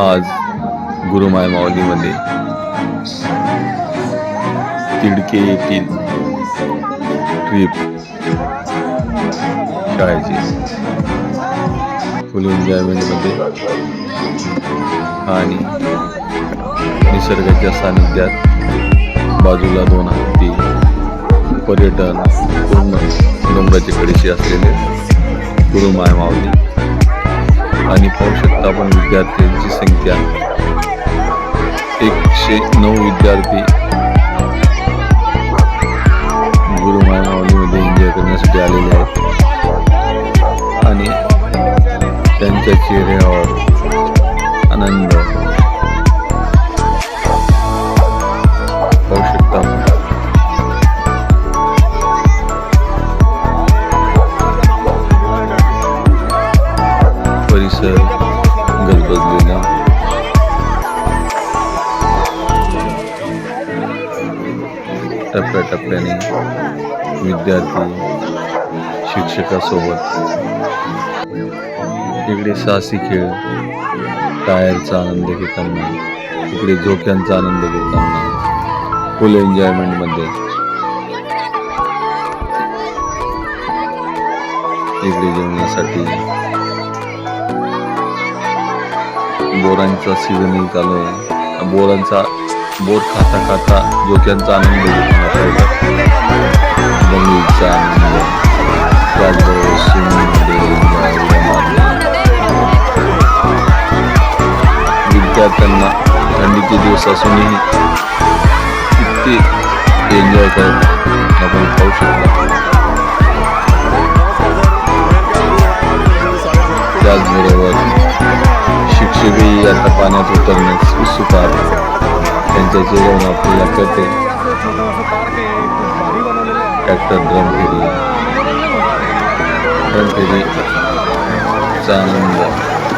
आज गुरुमाय माऊलीमध्ये तिडके येथील ट्रिप शाळेची. फुल एन्जॉयमेंटमध्ये आणि निसर्गाच्या सानिध्यात बाजूला दोन हत्ती पर्यटन पूर्ण डोंगराची कडेशी असलेले गुरुमाय माऊली. आणि पाहू शकता आपण विद्यार्थ्यांची संख्या. एकशे नऊ विद्यार्थी. गुरु माऊलीमध्ये एन्जॉय करण्यासाठी आलेले आहेत. आणि त्यांच्या चेहऱ्यावर आनंद परिसर गजबजलेला. टप्प्याटप्प्याने विद्यार्थी शिक्षकासोबत इकडे साहसी खेळ टायरचा आनंद घेताना इकडे झोक्यांचा आनंद घेताना फुल एन्जॉयमेंटमध्ये इकडे जेवणासाठी बोरांचा सीझनही चालू आहे बोरांचा बोर खाता खाता जोक्यांचा आनंद जमिनीचा आनंद. त्याचबरोबर विद्यार्थ्यांना थंडीचे दिवस असूनही किती एन्जॉय करत आपण पाहू शकतो त्याचबरोबर शिक्षकही आता पाण्यात उतरण्यास उत्सुक आहेत त्यांच्या चेहऱ्यावर आपल्याला कळते ट्रॅक्टर ड्रम फेरी ड्रम फेरीचा आनंद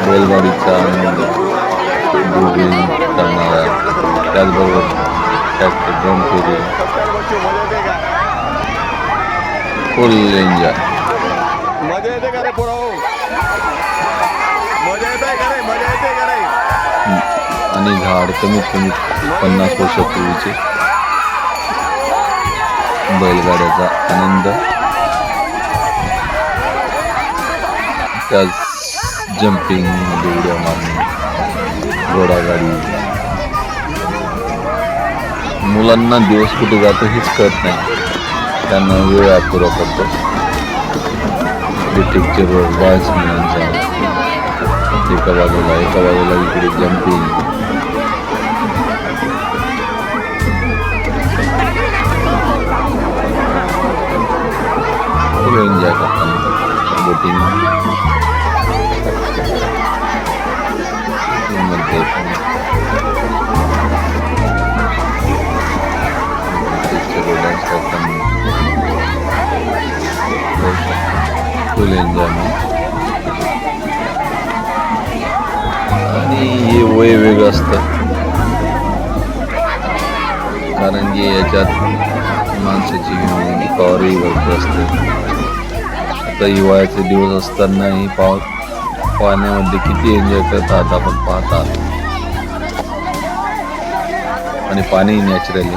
बैलगाडीचा आनंद दुर्बीण करणारा त्याचबरोबर ट्रॅक्टर ड्रम फेरी फुल एन्जॉय मजा येते का रे पोरा आणि झाड कमीत कमी पन्नास वर्षापूर्वीचे. बैलगाड्याचा आनंद. त्याच जम्पिंग उड्या मारणे घोडागाडी. मुलांना दिवस कुठे जातो हेच कळत नाही. त्यांना वेळ अपुरा पडतो डिटेक्चरवर बऱ्याच मुलांचा एका बाजूला एका बाजूला इकडे जम्पिंग खूप एन्जॉय करताना बोटिंगमध्ये डान्स करताना फुल एन्जॉयमेंट आणि हे वय वेगळं असतं. कारण की याच्यात माणसाची पॉवरही भरपूर असते. आता हिवाळ्याचे दिवस असतानाही पाव पाण्यामध्ये किती एन्जॉय करतात आपण पाहतात आणि पाणी नॅचरली